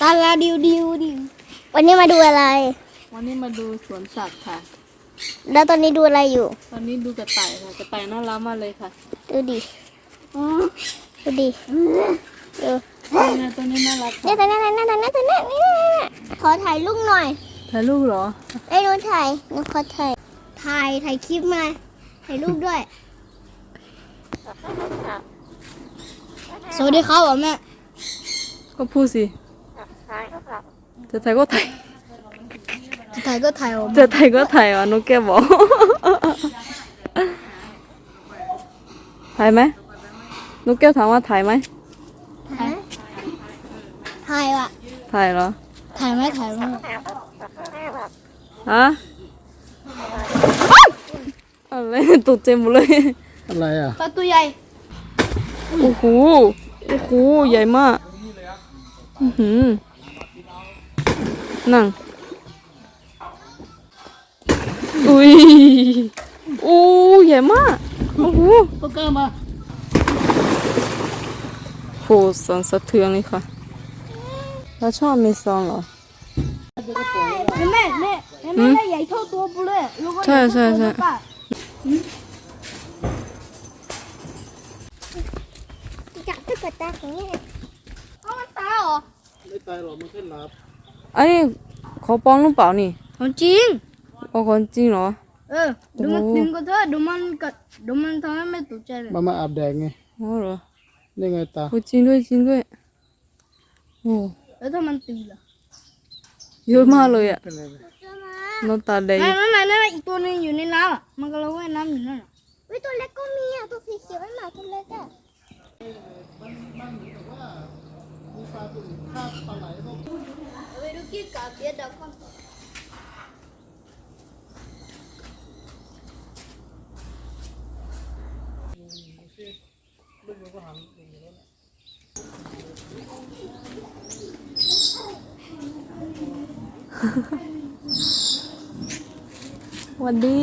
ตาลาดิวดิวดิววันนี้มาดูอะไร วันนี้มาดูสวนสัตว์ค่ะ แล้วตอนนี้ดูอะไรอยู่ ตอนนี้ดูกระต่ายค่ะ กระต่ายน่ารักมากเลยค่ะ ดูดิดูดิดูเนี่ยตัวนี้น่ารักเนี่ค่ะยตัวนี้ตัวนี้ตัวนี้ตัวนี้นี่ขอถ่ายรูปหน่อย ถ่ายรูปเหรอไอ้ยหนูถ่ายหนูขอถ่าย ถ่ายถ่ายคลิปมา ถ่ายรูปด้วย สวัสดีครับผมแม่ก็พูดสิ จะถ่ายก็ถ่ายถ่ายก็ถ่ายผมจะถ่ายก็ถ่ายอะนุกแกบอกถ่ายไหมนุกแก้วถามว่าถ่ายไหมถ่ายถ่ายว่ะถ่ายเหรอถ่ายไหมถ่ายไหมฮะอะไรตกใจหมดเลย อะไรอะปลาตัวใหญ่ โอ้โห โอ้โห ใหญ่มากอือหือนั่ง อุ้ยโอ้ใหญ่มาก โอ้โหตุ๊กเกอร์มาโหสันสะเทือนเลยค่ะ แล้วชอบมีซองเหรอเห็นไหมแม่เห็นไหมแม่ใหญ่เท่าตัวปูเลยลูกก็ใช่ใช่ใช่ ป่ะจับตุ๊กตาของนี่เอามันตายเหรอไม่ตายหรอกมันแค่หลับอันนี้เขาปลองหรือเปล่านี่ของจริงเอาคนจริงเหรอ เออดูมันโอ้ ดึงก็เถอะดูมันกัดดูมันทำให้ไม่ตกใจเลยมันมาอาบแดงไงอ๋อเหรอนี่ไงตา โอ้จริงด้วยจริงด้วยโอ้แล้วถ้ามันตีล่ะเยอะมากเลยอะเป็นไรไหมน้ำตาแดงไม่ไม่ไม่ไม่ไม่อีกตัวหนึงอยู่ในน้ำอะมันกำลังว่ายน้ำอยู่นั่นอะเฮ้ยตัวเล็กก็มีอะตัวสีเขียวไอ้หมาตัวเล็กอะ ไปดูกี่กาเบียดก่อนหวันดี